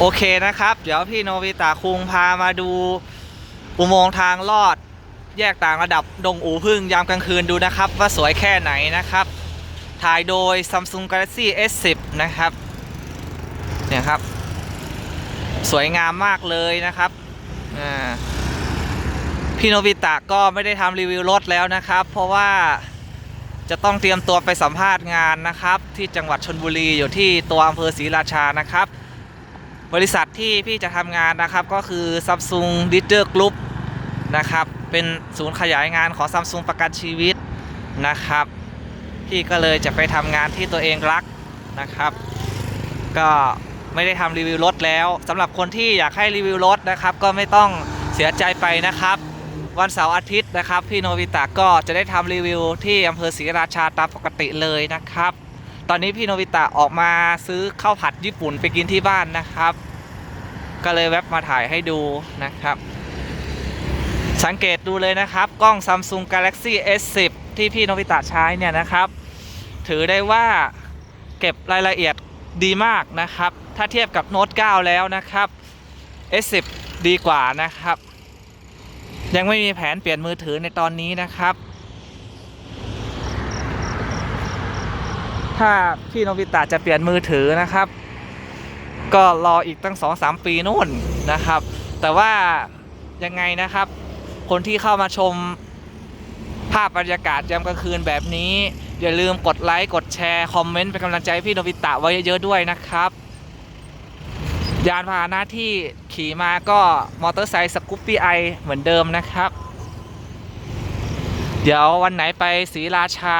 โอเคนะครับ เดี๋ยวพี่โนบิตะคุงพามาดูอุโมงค์ทางลอด แยกต่างระดับดงอู่พึ่งยามกลางคืนดูนะครับ ว่าสวยแค่ไหนนะครับ ถ่ายโดย Samsung Galaxy S10 นะครับเนี่ยครับ สวยงามมากเลยนะครับพี่โนบิตะก็ไม่ได้ทำรีวิวรถแล้วนะครับ เพราะว่าจะต้องเตรียมตัวไปสัมภาษณ์งานนะครับ ที่จังหวัดชนบุรีอยู่ที่ตัวอำเภอศรีราชานะครับ บริษัทที่พี่จะทำงานนะครับก็คือ Samsung Leader Group นะครับ เป็นศูนย์ขยายงานของ Samsung ประกันชีวิตนะครับ พี่ก็เลยจะไปทำงานที่ตัวเองรักนะครับ ก็ไม่ได้ทำรีวิวรถแล้วสำหรับคนที่อยากให้รีวิวรถนะครับ ก็ไม่ต้องเสียใจไปนะครับ วันเสาร์อาทิตย์นะครับ พี่โนบิตะก็จะได้ทำรีวิวที่อำเภอศรีราชาตามปกติเลยนะครับ ตอนนี้พี่โนบิตะออกมาซื้อข้าวผัดญี่ปุ่นไปกินที่บ้านนะครับ ก็เลยแวบมาถ่ายให้ดูนะครับ สังเกตดูเลยนะครับ กล้อง Samsung Galaxy S10 ที่พี่โนบิตะใช้เนี่ยนะครับ ถือได้ว่าเก็บรายละเอียดดีมากนะครับ ถ้าเทียบกับโน้ต9แล้วนะครับ S10 ดีกว่านะครับ ยังไม่มีแผนเปลี่ยนมือถือในตอนนี้นะครับ ถ้าพี่โนบิตะจะเปลี่ยนมือถือนะครับ ก็รออีกตั้ง 2-3 ปีนู่นนะครับ แต่ว่ายังไงนะครับ คนที่เข้ามาชมภาพบรรยากาศยามกลางคืนแบบนี้ อย่าลืมกดไลค์ กดแชร์ คอมเมนต์ เป็นกำลังใจให้พี่โนบิตะไว้เยอะๆด้วยนะครับ ยานพาหนะที่ขี่มาก็มอเตอร์ไซค์สกูปปี้ไอเหมือนเดิมนะครับ เดี๋ยววันไหนไปศรีราชา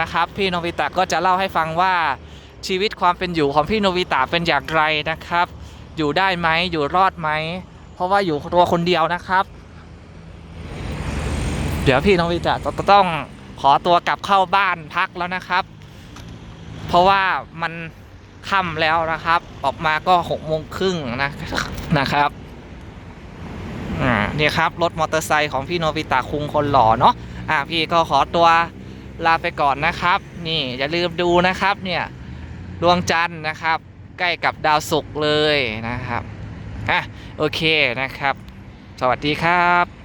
นะครับ พี่โนบิตะก็จะเล่าให้ฟังว่าชีวิตความเป็นอยู่ของพี่โนบิตะเป็นอย่างไรนะครับ อยู่ได้ไหมอยู่รอดไหม เพราะว่าอยู่ตัวคนเดียวนะครับ เดี๋ยวพี่โนบิตะจะต้องขอตัวกลับเข้าบ้านพักแล้วนะครับ เพราะว่ามันค่ำแล้วนะครับ ออกมาก็หกโมงครึ่งนะนะครับนี่ครับรถมอเตอร์ไซค์ของพี่โนบิตะคุงคนหล่อเนาะอ่าพี่ก็ขอตัว ลาไปก่อนนะครับ นี่อย่าลืมดูนะครับเนี่ยดวงจันทร์นะครับ ใกล้กับดาวศุกร์เลยนะครับอะโอเคนะครับ สวัสดีครับ